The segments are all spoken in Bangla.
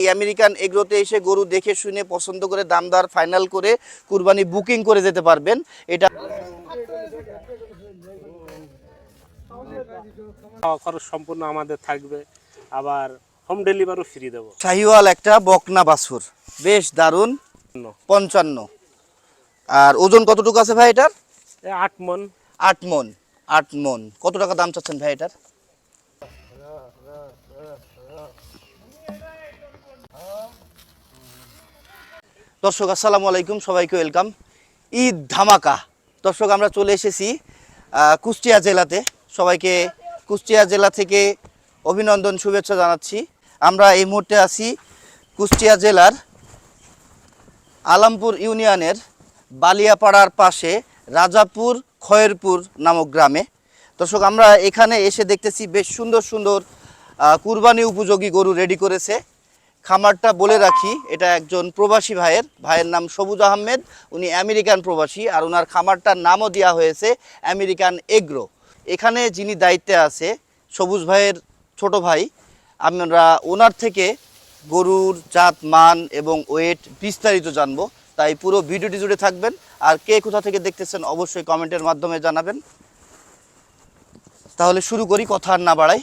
এই আমেরিকান এগ্রোতে এসে গরু দেখে শুনে পছন্দ করে দামদার ফাইনাল করে কুরবানি বুকিং করে যেতে পারবেন। এটা খরচ সম্পূর্ণ আমাদের থাকবে। আবার হোম ডেলিভারিও ফ্রি দেবো। শাহিওয়াল একটা বকনা বাছুর। বেশ দারুণ। পঞ্চান্ন। আর ওজন কতটুকু আছে ভাই এটার? আট মন। আট মন। আট মন। কত টাকা দাম চাচ্ছেন ভাই এটার? দর্শক, আসসালামু আলাইকুম, সবাইকে ওয়েলকাম। ঈদ ধামাকা। দর্শক, আমরা চলে এসেছি কুষ্টিয়া জেলাতে। সবাইকে কুষ্টিয়া জেলা থেকে অভিনন্দন, শুভেচ্ছা জানাচ্ছি। আমরা এই মুহূর্তে আছি কুষ্টিয়া জেলার আলামপুর ইউনিয়নের বালিয়াপাড়ার পাশে রাজাপুর খয়েরপুর নামক গ্রামে। দর্শক, আমরা এখানে এসে দেখতেছি, বেশ সুন্দর সুন্দর কুরবানি উপযোগী গরু রেডি করেছে। খামারটা বলে রাখি, এটা একজন প্রবাসী ভাইয়ের। ভাইয়ের নাম সবুজ আহমেদ, উনি আমেরিকান প্রবাসী আর ওনার খামারটার নামও দেওয়া হয়েছে আমেরিকান এগ্রো। এখানে যিনি দায়িত্বে আছে, সবুজ ভাইয়ের ছোট ভাই, আমরা ওনার থেকে গরুর জাত, মান এবং ওয়েট বিস্তারিত জানব। তাই পুরো ভিডিওটি জুড়ে থাকবেন। আর কে কোথা থেকে দেখতেছেন অবশ্যই কমেন্টের মাধ্যমে জানাবেন। তাহলে শুরু করি, কথা আর না বাড়াই।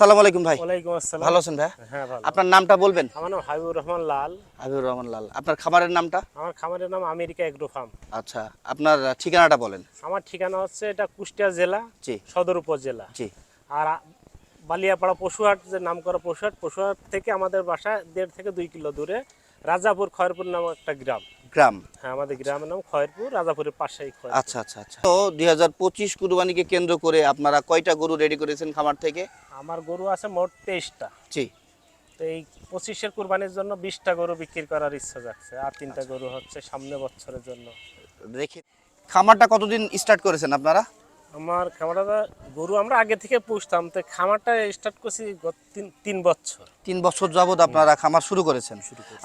সালাম আলাইকুম ভাই। ওয়ালাইকুম আসসালাম। ভালো আছেন ভাই? হ্যাঁ ভালো। আপনার নামটা বলবেন? আমার নাম হাবিবুর রহমান লাল। হাবিবুর রহমান লাল। আপনার খামারের নামটা? আমার খামারের নাম আমেরিকা এগ্রো ফার্ম। আচ্ছা আপনার ঠিকানাটা বলেন। আমার ঠিকানা হচ্ছে এটা কুষ্টিয়া জেলা জি। সদর উপজেলা। জি। আর বালিয়াপাড়া পশুহাট যে নাম করা পশুহাট পশুহাট থেকে আমাদের বাসা দেড় থেকে দুই কিলো দূরে রাজাপুর খয়রপুর নামক একটা গ্রাম। গ্রাম? হ্যাঁ আমাদের গ্রামের নাম খয়েরপুর রাজাপুরের পাশেই আচ্ছা আচ্ছা আচ্ছা। তো দুই হাজার পঁচিশ কুরবানিকে কেন্দ্র করে আপনারা কয়টা গরু রেডি করেছেন খামার থেকে? আমার গরু আছে মোট তেইশটা। জি। তো এই পঁচিশের কুরবানির জন্য বিশটা গরু বিক্রি করার ইচ্ছা যাচ্ছে আর তিনটা গরু হচ্ছে সামনে বছরের জন্য। রেখে খামারটা কতদিন স্টার্ট করেছেন আপনারা? আমার খামারটা গরু আমরা আগে থেকে পুষতাম তো খামারটা স্টার্ট করছি গত তিন তিন বছর। তিন বছর যাবত আপনারা খামার শুরু করেছেন।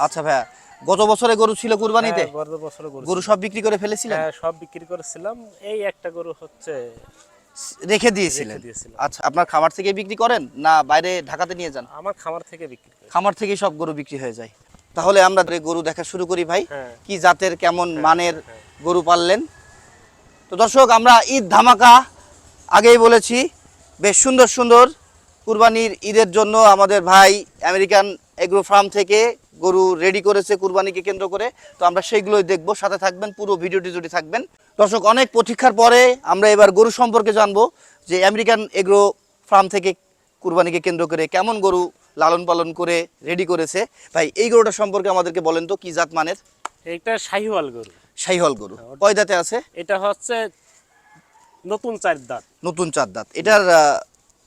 আচ্ছা ভাইয়া গত বছরে গরু ছিল কুরবানিতে? হ্যাঁ, গত বছর গরু গরু সব বিক্রি করে ফেলেছিলেন? হ্যাঁ সব বিক্রি করেছিলাম। এই একটা গরু হচ্ছে রেখে দিয়েছিলেন? আচ্ছা আপনার খামার থেকে বিক্রি করেন না বাইরে ঢাকাতে নিয়ে যান? আমার খামার থেকে বিক্রি করি। খামার থেকেই সব গরু বিক্রি হয়ে যায়। তাহলে আমরা গরু দেখা শুরু করি ভাই। হ্যাঁ। কি জাতের কেমন মানের হ্যাঁ। গরু পাললেন? তো দর্শক আমরা ঈদ ধামাকা আগেই বলেছি বেশ সুন্দর সুন্দর কুরবানির ঈদের জন্য আমাদের ভাই আমেরিকান এগ্রো ফার্ম থেকে গরু রেডি করেছে কুরবানিকে কেন্দ্র করে তো আমরা সেইগুলোই দেখব। সাথে থাকবেন পুরো ভিডিওটি জুড়ে থাকবেন। দর্শক অনেক প্রতীক্ষার পরে আমরা এবার গরু সম্পর্কে জানব যে আমেরিকান এগ্রো ফার্ম থেকে কুরবানিকে কেন্দ্র করে কেমন গরু লালন পালন করে রেডি করেছে। ভাই এই গরুটা সম্পর্কে আমাদেরকে বলেন তো কি জাত মানের? এটা শাহিওয়াল গরু। শাহিহল গরু। কয় দাঁতে আছে? এটা হচ্ছে নতুন চার দাঁত। নতুন চার দাঁত। এটার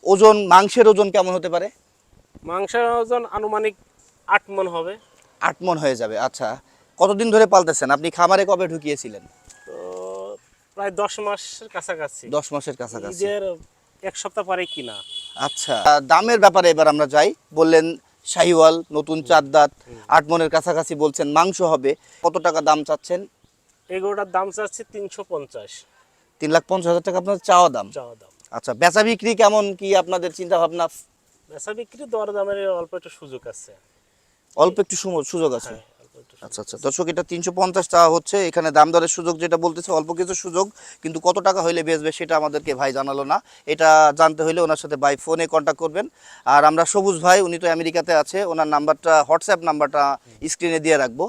ওজন মাংসের ওজন কেমন হতে পারে? মাংসের ওজন আনুমানিক আট মন হবে। আট মন হয়ে যাবে আচ্ছা। কতদিন ধরে পালতেছেন? আপনি খামারে কবে ঢুকিয়েছিলেন? তো প্রায় দশ মাসের কাছাকাছি। দশ মাসের কাছাকাছি। ঈদের এক সপ্তাহ পরে কিনা। আচ্ছা দামের ব্যাপারে এবার আমরা যাই। বললেন শাহিওয়াল নতুন চার দাঁত আট মনের কাছাকাছি বলছেন। মাংস হবে কত টাকা দাম চাচ্ছেন? এই গরুটার দাম চাচ্ছে তিনশো পঞ্চাশ। তিন লাখ পঞ্চাশ হাজার টাকা আপনার চাওয়া দাম? চাওয়া দাম। আচ্ছা বেচা বিক্রি কেমন কি আপনাদের চিন্তা ভাবনা বেচা বিক্রি দর দামের অল্প একটু সুযোগ আছে। অল্প একটু সুম- সুযোগ আছে। হ্যাঁ অল্প একটু সুযোগ। আচ্ছা আচ্ছা। দর্শক এটা তিনশো পঞ্চাশ টাকা হচ্ছে। এখানে দাম দরের সুযোগ যেটা বলতেছে অল্প কিছু সুযোগ কিন্তু কত টাকা হইলে বেচবে সেটা আমাদেরকে ভাই জানালো না। এটা জানতে হলে ওনার সাথে বাই ফোনে কন্ট্যাক্ট করবেন। আর আমরা সবুজ ভাই উনি তো আমেরিকাতে আছে ওনার নাম্বারটা হোয়াটসঅ্যাপ নাম্বারটা স্ক্রিনে দিয়ে রাখব।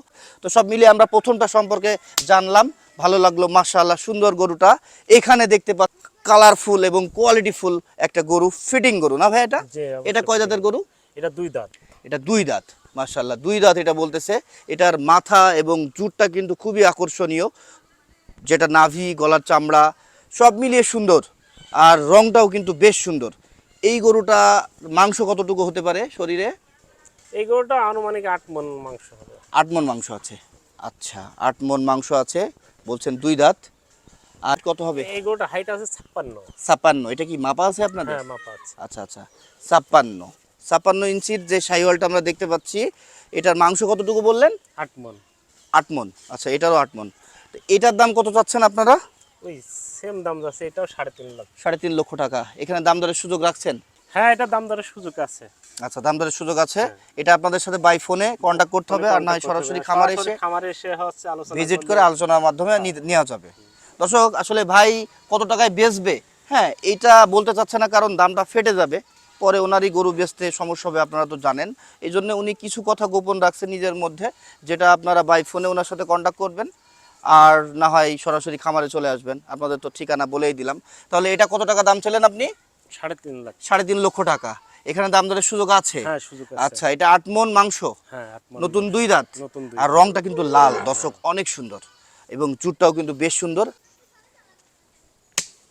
তো সব মিলিয়ে আমরা প্রথমটা সম্পর্কে জানলাম। ভালো লাগল মাশাআল্লাহ সুন্দর গরুটা। এখানে দেখতে পা কালারফুল এবং কোয়ালিটিফুল একটা গরু ফিটিং গরু না ভাই এটা? এটা কয় জাতের গরু? এটা দুই দাঁত। এটা দুই দাঁত। মার্শাল্লাহ দুই দাঁত এটা বলতেছে। এটার মাথা এবং জুটটা কিন্তু খুবই আকর্ষণীয় যেটা নাভি গলার চামড়া সব মিলিয়ে সুন্দর। আর রংটাও কিন্তু বেশ সুন্দর। এই গরুটা মাংস কতটুকু হতে পারে শরীরে? এই গরুটা আনুমানিক আট মন মাংস হবে। আট মন মাংস আছে। আচ্ছা আট মন মাংস আছে বলছেন দুই দাঁত। আর কত হবে? এই গরুটা হাইট আছে ছাপ্পান্ন। ছাপ্পান্ন এটা কি মাপা আছে আপনাদের? হ্যাঁ মাপা আছে। আচ্ছা আচ্ছা ছাপ্পান্ন। ছাপ্পান্ন ইঞ্চির যে শাহিওয়ালটা আমরা দেখতে পাচ্ছি এটার মাংস কতটুকু বললেন? আট মন। আট মন। আচ্ছা এটারও আট মন। এটার দাম কত চাচ্ছেন আপনারা? ওই সেম দাম যাচ্ছে এটাও সাড়ে তিন লাখ। সাড়ে তিন লক্ষ টাকা। এখানে দাম দরের সুযোগ রাখছেন? হ্যাঁ এটা দাম দরের সুযোগ আছে। আচ্ছা দাম দরের সুযোগ আছে। এটা আপনাদের সাথে বাই ফোনে কন্ট্যাক্ট করতে হবে আর না সরাসরি খামারে এসে খামারে এসে হচ্ছে আলোচনা ভিজিট করে আলোচনার মাধ্যমে নেওয়া যাবে। দর্শক আসলে ভাই কত টাকায় বেচবে? হ্যাঁ এইটা বলতে চাচ্ছে না কারণ দামটা ফেটে যাবে। পরে ওনারই গরু বেচতে সমস্যা হবে আপনারা তো জানেন। এই জন্য উনি কিছু কথা গোপন রাখছে নিজের মধ্যে যেটা আপনারা বাই ফোনে ওনার সাথে কন্ট্যাক্ট করবেন আর না হয় সরাসরি খামারে চলে আসবেন। আপনাদের তো ঠিকানা বলেই দিলাম। তাহলে এটা কত টাকা দাম ছিলেন আপনি? সাড়ে তিন লাখ। সাড়ে তিন লক্ষ টাকা। এখানে দাম দরের সুযোগ আছে? হ্যাঁ আচ্ছা এটা আট মন মাংস? হ্যাঁ। নতুন দুই দাঁত? আর রংটা কিন্তু লাল। দর্শক অনেক সুন্দর। এবং চুরটাও কিন্তু বেশ সুন্দর।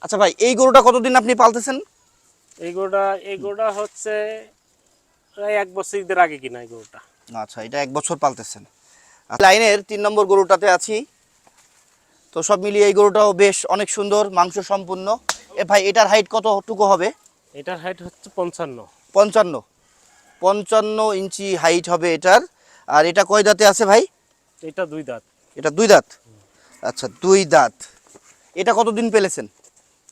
আচ্ছা ভাই এই গরুটা কতদিন আপনি পালতেছেন? এই গরুটা এই গরুটা হচ্ছে প্রায় এক বছর ঈদের আগে কিনা এই গরুটা। আচ্ছা এটা এক বছর পালতেছেন। আচ্ছা, লাইনের তিন নম্বর গরুটাতে আছি। তো সব মিলিয়ে এই গরুটাও বেশ অনেক সুন্দর মাংস সম্পূর্ণ এ ভাই এটার হাইট কতটুকু হবে? এটার হাইট হচ্ছে পঞ্চান্ন। পঞ্চান্ন। পঞ্চান্ন ইঞ্চি হাইট হবে এটার। আর এটা কয় দাঁতে আছে ভাই? এটা দুই দাঁত। এটা দুই দাঁত? আচ্ছা দুই দাঁত। এটা কতদিন পেলেছেন?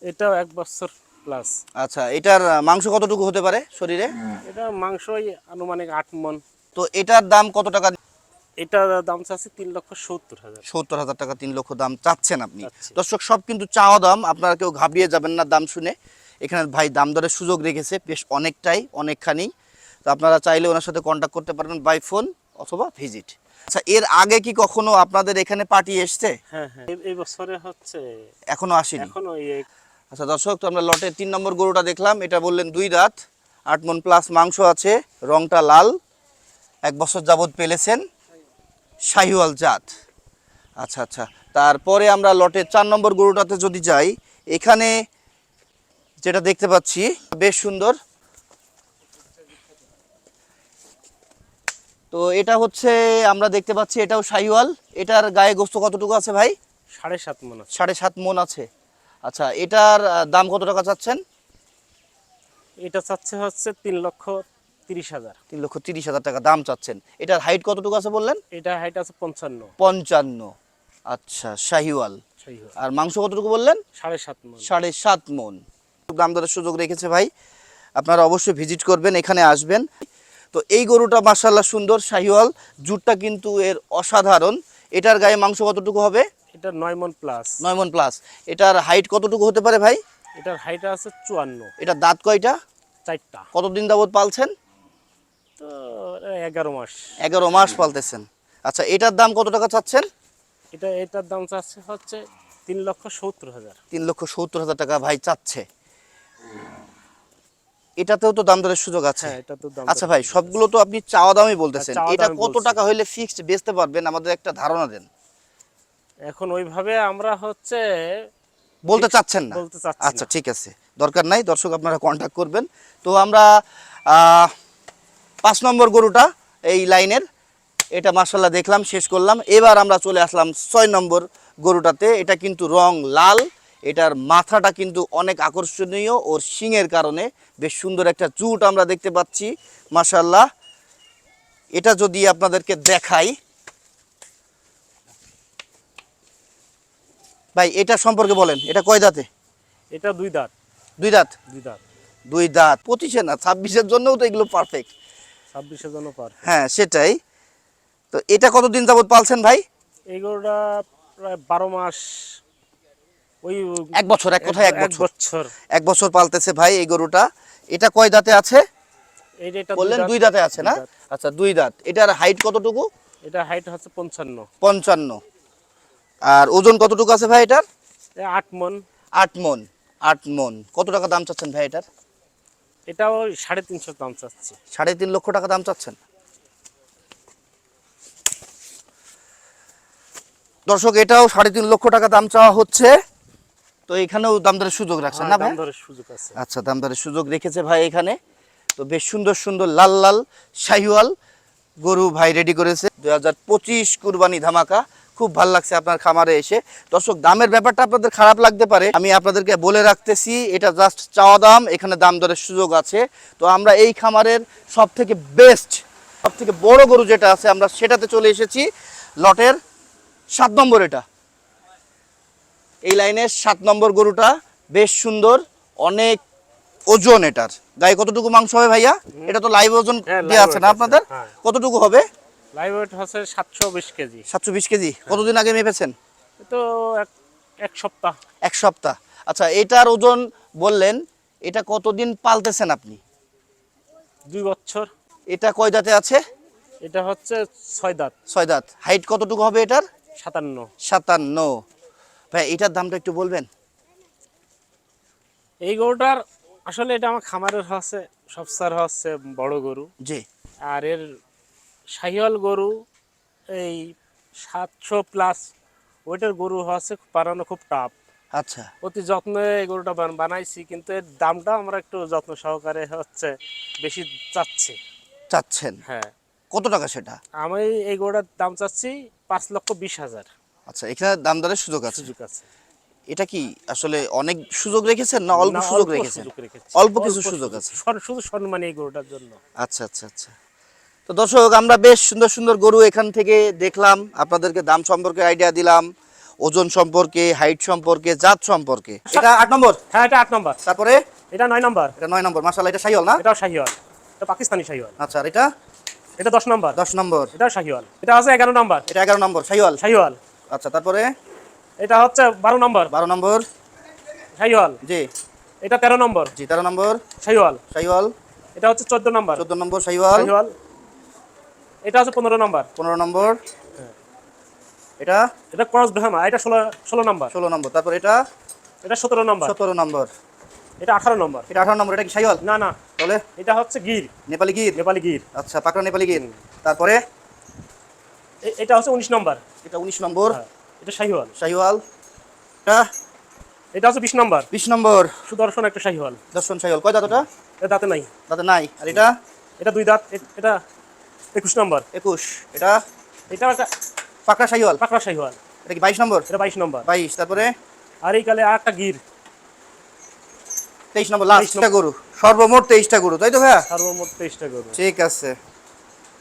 এটাও এক বছর প্লাস। আচ্ছা এটার মাংস কতটুকু হতে পারে শরীরে? এটা মাংসই আনুমানিক আট মন। তো এটার দাম কত টাকা? এটা দাম চাচ্ছে তিন লক্ষ সত্তর হাজার। সত্তর হাজার টাকা তিন লক্ষ দাম চাচ্ছেন আপনি। দর্শক সব কিন্তু চাওয়া দাম আপনারা কেউ ঘাবড়িয়ে যাবেন না দাম শুনে। এখানে ভাই দাম দরের সুযোগ রেখেছে বেশ অনেকটাই অনেকখানি। তো আপনারা চাইলে ওনার সাথে কন্ট্যাক্ট করতে পারবেন বাই ফোন অথবা ভিজিট আচ্ছা এর আগে কি কখনো আপনাদের এখানে পার্টি এসছে? হ্যাঁ হ্যাঁ এই- এই বছরে হচ্ছে। এখনও আসেনি? এখনও এই আচ্ছা দর্শক তো আমরা লটের তিন নম্বর গরুটা দেখলাম। এটা বললেন দুই দাঁত আট মন প্লাস মাংস আছে রংটা লাল এক বছর যাবত পেলেছেন শাহিওয়াল জাত। আচ্ছা আচ্ছা তারপরে আমরা লটের চার নম্বর গরুটাতে যদি যাই এখানে যেটা দেখতে পাচ্ছি বেশ সুন্দর। তো এটা হচ্ছে আমরা দেখতে পাচ্ছি এটাও শাহিওয়াল। এটার গায়ে গোস্ত কতটুকু আছে ভাই? সাড়ে সাত মন সাড়ে সাত মন আছে। আচ্ছা এটার দাম কত টাকা চাচ্ছেন? এটা চাচ্ছে হচ্ছে তিন লক্ষ তিরিশ হাজার। তিন লক্ষ তিরিশ হাজার টাকা দাম চাচ্ছেন। এটার হাইট কতটুকু আছে বললেন? এটা হাইট আছে পঞ্চান্ন। পঞ্চান্ন। আচ্ছা শাহিওয়াল। আর মাংস কতটুকু বললেন? সাড়ে সাত মন। সাড়ে সাত মন। দাম দরের সুযোগ রেখেছে ভাই। আপনারা অবশ্যই ভিজিট করবেন এখানে আসবেন। তো এই গরুটা মার্শাল্লাহ সুন্দর শাহিওয়াল। জুটটা কিন্তু এর অসাধারণ। এটার গায়ে মাংস কতটুকু হবে? এটা নয় মন প্লাস নয় মন প্লাস এটার হাইট কতটুকু হতে পারে ভাই? এটার হাইট আছে চুয়ান্ন। এটার দাঁত কয়টা? চারটা। কতদিন যাবত পালছেন? তো এগারো মাস। এগারো মাস পালতেছেন। আচ্ছা এটার দাম কত টাকা চাচ্ছেন? এটা এটার দাম চাচ্ছে হচ্ছে তিন লক্ষ সত্তর হাজার। তিন লক্ষ সত্তর হাজার টাকা ভাই চাচ্ছে। এটাতেও তো দাম দরের সুযোগ আছে। হ্যাঁ এটা আচ্ছা ভাই সবগুলো তো আপনি চাওয়া দামই বলতেছেন। হ্যাঁ, এটা কত টাকা হইলে ফিক্সড বেচতে পারবেন? আমাদের একটা ধারণা দেন। এখন ওইভাবে আমরা হচ্ছে বলতে চাচ্ছেন না। বলতে চাচ্ছি আচ্ছা ঠিক আছে। দরকার নাই দর্শক আপনারা কন্ট্যাক্ট করবেন। তো আমরা পাঁচ নম্বর গরুটা এই লাইনের এটা মার্শাল্লাহ দেখলাম শেষ করলাম। এবার আমরা চলে আসলাম ছয় নম্বর গরুটাতে। এটা কিন্তু রং লাল। এটার মাথাটা কিন্তু অনেক আকর্ষণীয়। ওর শিংয়ের কারণে বেশ সুন্দর একটা চুট আমরা দেখতে পাচ্ছি মার্শাল্লাহ এটা যদি আপনাদেরকে দেখাই ভাই এটা সম্পর্কে বলেন এটা কয় দাঁতে? এটা দুই দাঁত। দুই দাঁত? দুই দাঁত। দুই দাঁত। পঁচিশে না ছাব্বিশের জন্যও তো এগুলো পারফেক্ট ছাব্বিশের জন্য পার হ্যাঁ সেটাই। তো এটা কতদিন যাবত পালছেন ভাই? এই গরুটা প্রায় বারো মাস। ওই এক বছর এক কথায় এক বছর। এক বছর পালতেছে ভাই এই গরুটা। এটা কয় দাঁতে আছে? বললেন দুই দাঁতে আছে না? আচ্ছা দুই দাঁত। এটার হাইট কতটুকু? এটা হাইট হচ্ছে পঞ্চান্ন। পঞ্চান্ন। আর ওজন কতটুকু আছে ভাই এটার? আট মন। আট মন আট মন। কত টাকা দাম চাচ্ছেন ভাই এটার? এটাও সাড়ে তিনশো দাম চাচ্ছি। সাড়ে তিন লক্ষ টাকা দাম চাচ্ছেন? দর্শক এটাও সাড়ে তিন লক্ষ টাকা দাম চাওয়া হচ্ছে। তো এখানেও দাম দরের সুযোগ রাখছেন না হ্যাঁ, ভাই? সুযোগ আছে। আচ্ছা দাম দরের সুযোগ রেখেছে ভাই এখানে। তো বেশ সুন্দর সুন্দর লাল লাল শাহিওয়াল গরু ভাই রেডি করেছে। দুই হাজার পঁচিশ কুরবানি ধামাকা। খুব ভালো লাগছে আপনার খামারে এসে। দর্শক দামের ব্যাপারটা আপনাদের খারাপ লাগতে পারে। আমি আপনাদেরকে বলে রাখতেছি এটা জাস্ট চাওয়া দাম এখানে দাম দরের সুযোগ আছে। তো আমরা এই খামারের সব থেকে বেস্ট সব থেকে বড় গরু যেটা আছে আমরা সেটাতে চলে এসেছি। লটের সাত নম্বর এটা। এই লাইনের সাত নম্বর গরুটা বেশ সুন্দর অনেক ওজন এটার। গায়ে কতটুকু মাংস হবে ভাইয়া? এটা তো লাইভ ওজন হ্যাঁ, দেওয়া আছে না আপনাদের? হ্যাঁ। কতটুকু হবে? লাইভ ওয়েট হচ্ছে সাতশো বিশ কেজি। সাতশো বিশ কেজি? কতদিন আগে মেপেছেন? তো এক এক সপ্তাহ। এক সপ্তাহ। আচ্ছা এটার ওজন বললেন এটা কতদিন পালতেছেন আপনি? দুই বছর। এটা কয় দাঁতে আছে? এটা হচ্ছে ছয় দাঁত। ছয় দাঁত। হাইট কতটুকু হবে এটার? সাতান্ন। সাতান্ন। ভাই এটার দামটা একটু বলবেন। এই গরুটার আসলে এটা আমার খামারের হচ্ছে সবসার হচ্ছে বড় গরু। জি। আর এর শাহিওয়াল গরু এই সাতশো প্লাস ওইটার গরু হচ্ছে বানানো খুব টাফ আচ্ছা। অতি যত্নে এই গরুটা বানাইছি কিন্তু এর দামটা আমরা একটু যত্ন সহকারে হচ্ছে বেশি চাচ্ছি। চাচ্ছেন? হ্যাঁ। কত টাকা সেটা? আমি এই গরুটার দাম চাচ্ছি পাঁচ লক্ষ বিশ হাজার। আচ্ছা এখানে দাম দরের সুযোগ আছে। সুযোগ আছে। এটা কি আসলে অনেক সুযোগ রেখেছেন না অল্প সুযোগ রেখেছেন? অল্প কিছু সুযোগ আছে। শুধু সম্মানী এই গরুটার জন্য। আচ্ছা আচ্ছা আচ্ছা। তো দর্শক আমরা বেশ সুন্দর সুন্দর গরু এখান থেকে দেখলাম। আপনাদেরকে দাম সম্পর্কে আইডিয়া দিলাম ওজন সম্পর্কে হাইট সম্পর্কে জাত সম্পর্কে। এটা আট নম্বর? হ্যাঁ এটা আট নম্বর। তারপরে? এটা নয় নম্বর। এটা নয় নম্বর। মাসাল্লাহ এটা সাইল না? এটাও শাহিওয়াল। এটা পাকিস্তানি শাহিওয়াল। আচ্ছা আর এটা? এটা দশ নম্বর। দশ নম্বর। এটা শাহিওয়াল। এটা হচ্ছে এগারো নম্বর। এটা এগারো নম্বর সাইওয়াল শাহিওয়াল। আচ্ছা তারপরে? এটা হচ্ছে বারো নম্বর। বারো নম্বর। শাহিওয়াল। জি। এটা তেরো নম্বর। জি তেরো নম্বর। শাহিওয়াল। সাইওয়াল এটা হচ্ছে চোদ্দ নম্বর। চোদ্দ নম্বর সাইওয়াল শাহিওয়াল। এটা হচ্ছে পনেরো নম্বর। পনেরো নম্বর। এটা? এটা ক্রস ব্রাহ্মা এটা ষোলো ষোলো নম্বর। ষোলো নম্বর। তারপর এটা? এটা সতেরো নম্বর। সতেরো নম্বর। এটা আঠারো নম্বর। এটা আঠারো নম্বর এটা কি সাইওয়াল না না। তাহলে? এটা হচ্ছে গির। নেপালি গির? নেপালি গির। আচ্ছা পাকড়া নেপালি গির। তারপরে? এটা হচ্ছে উনিশ নম্বর। এটা উনিশ নম্বর। হ্যাঁ, এটা শাহিওয়াল শাহিওয়াল এটা? এটা হচ্ছে বিশ নম্বর। বিশ নম্বর। সুদর্শন একটা শাহিওয়াল দর্শন শাহিওয়াল কয় দাঁতটা? এটা দাঁতে নাই। দাঁতে নাই। আর এটা? এটা দুই দাঁত। এটা একুশ নম্বর। একুশ। এটা? এটা একটা পাকড়া শাহিওয়াল পাকড়া শাহিওয়াল এটা কি বাইশ নম্বর? এটা বাইশ নম্বর। বাইশ তারপরে? আর এই কালে আর একটা গির। তেইশ নম্বর লাস্টটা গরু। সর্বমোট তেইশটা গরু তাই তো ভাইয়া? সর্বমোট তেইশটা গরু। ঠিক আছে।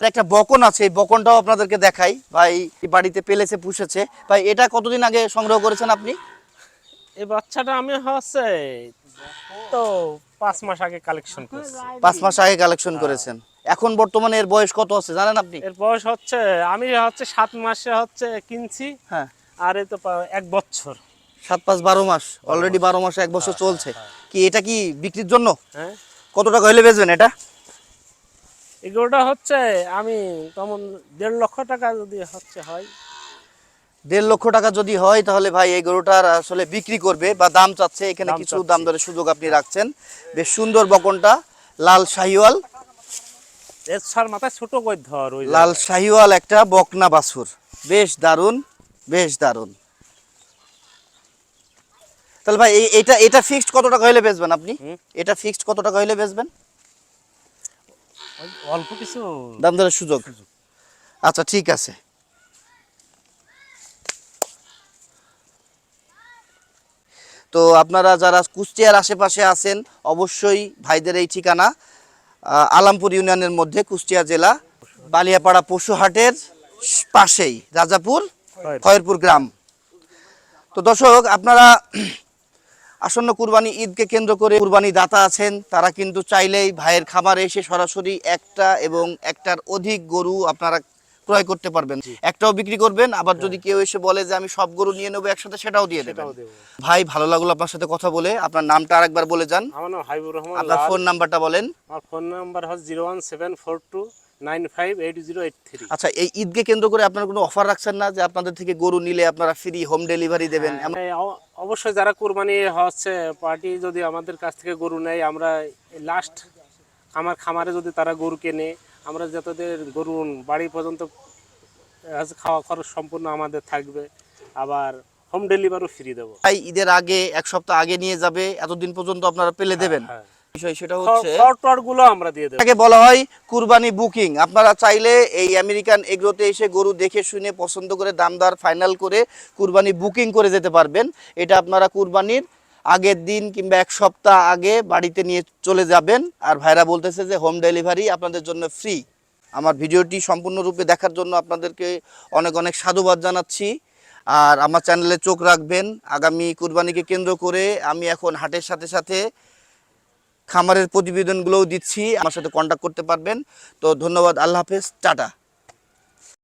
একটা বকন আছে এই বকনটাও আপনাদেরকে দেখাই। ভাই বাড়িতে পেলেছে পুষেছে। ভাই এটা কতদিন আগে সংগ্রহ করেছেন আপনি? এই বাচ্চাটা আমি হচ্ছে তো পাঁচ মাস আগে কালেকশন করছি। পাঁচ মাস আগে কালেকশন করেছেন। এখন বর্তমানে এর বয়স কত আছে জানেন আপনি? এর বয়স হচ্ছে আমি হচ্ছে সাত মাসে হচ্ছে কিনছি। হ্যাঁ। আর এই তো এক বছর। সাত পাঁচ বারো মাস অলরেডি বারো মাসে এক বছর চলছে। কি এটা কি বিক্রির জন্য? হ্যাঁ। কত টাকা হলে বেচবেন এটা? এগুলোটা হচ্ছে আমি তেমন দেড় লক্ষ টাকা যদি হচ্ছে হয়। দেড় লক্ষ টাকা যদি হয় তাহলে ভাই এই গরুটার আসলে বিক্রি করবে বা দাম চাচ্ছে। এখানে কিছু দাম দরের সুযোগ আপনি রাখছেন। বেশ সুন্দর বকনটা লাল শাহিওয়াল। এর ছাড় মাথায় ছোট করে ধর ওই লাল। শাহিওয়াল একটা বকনা বাছুর। বেশ দারুণ বেশ দারুণ। তাহলে ভাই এটা এটা ফিক্সড কত টাকা হলে বেচবেন আপনি? এটা ফিক্সড কত টাকা হলে বেচবেন? অল্প কিছু। দাম দরের সুযোগ। আচ্ছা ঠিক আছে। তো আপনারা যারা কুষ্টিয়ার আশেপাশে আছেন অবশ্যই ভাইদের এই ঠিকানা। আলামপুর ইউনিয়নের মধ্যে কুষ্টিয়া জেলা বালিয়াপাড়া পশুহাটের পাশেই রাজাপুর। খয়েরপুর গ্রাম তো দর্শক আপনারা আসন্ন কুরবানি ঈদকে কেন্দ্র করে কুরবানি দাতা আছেন তারা কিন্তু চাইলেই ভাইয়ের খামারে এসে সরাসরি একটা এবং একটার অধিক গরু আপনারা ক্রয় করতে পারবেন। একটাও বিক্রি করবেন আবার যদি কেউ এসে বলে যে আমি সব গরু নিয়ে নেব একসাথে সেটাও দিয়ে দেবেন। ভাই ভালো লাগল আপনার সাথে কথা বলে। আপনার নামটা আরেকবার বলে যান। আমার নাম হাবিবুর রহমান আপনার ফোন নাম্বারটা বলেন। আমার ফোন নাম্বার হচ্ছে zero one seven four two আচ্ছা এই ঈদকে কেন্দ্র করে আপনারা কোনো অফার রাখছেন না যে আপনাদের থেকে গরু নিলে আপনারা ফ্রি হোম ডেলিভারি দেবেন? হ্যাঁ, অবশ্যই যারা কোরবানি হচ্ছে পার্টি যদি আমাদের কাছ থেকে গরু নেয় আমরা লাস্ট আমার খামারে যদি তারা গরু কেনে আমরা যাদের গরু বাড়ি পর্যন্ত খাওয়া খরচ সম্পূর্ণ আমাদের থাকবে আবার হোম ডেলিভারিও ফ্রি দেবো। তাই ঈদের আগে এক সপ্তাহ আগে নিয়ে যাবে এতদিন পর্যন্ত আপনারা পেলে দেবেন। হ্যাঁ বিষয় সেটা হচ্ছে গুলো আমরা দিয়ে দেবো। এটাকে বলা হয় কুরবানি বুকিং। আপনারা চাইলে এই আমেরিকান এগ্রোতে এসে গরু দেখে শুনে পছন্দ করে দামদার ফাইনাল করে কুরবানি বুকিং করে যেতে পারবেন। এটা আপনারা কুরবানির আগের দিন কিংবা এক সপ্তাহ আগে বাড়িতে নিয়ে চলে যাবেন। আর ভাইরা বলতেছে যে হোম ডেলিভারি আপনাদের জন্য ফ্রি আমার ভিডিওটি সম্পূর্ণরূপে দেখার জন্য আপনাদেরকে অনেক অনেক সাধুবাদ জানাচ্ছি। আর আমার চ্যানেলে চোখ রাখবেন। আগামী কুরবানিকে কেন্দ্র করে আমি এখন হাটের সাথে সাথে খামারের প্রতিবেদনগুলোও দিচ্ছি। আমার সাথে কন্ট্যাক্ট করতে পারবেন। তো ধন্যবাদ। আল্লাহ হাফেজ। টাটা।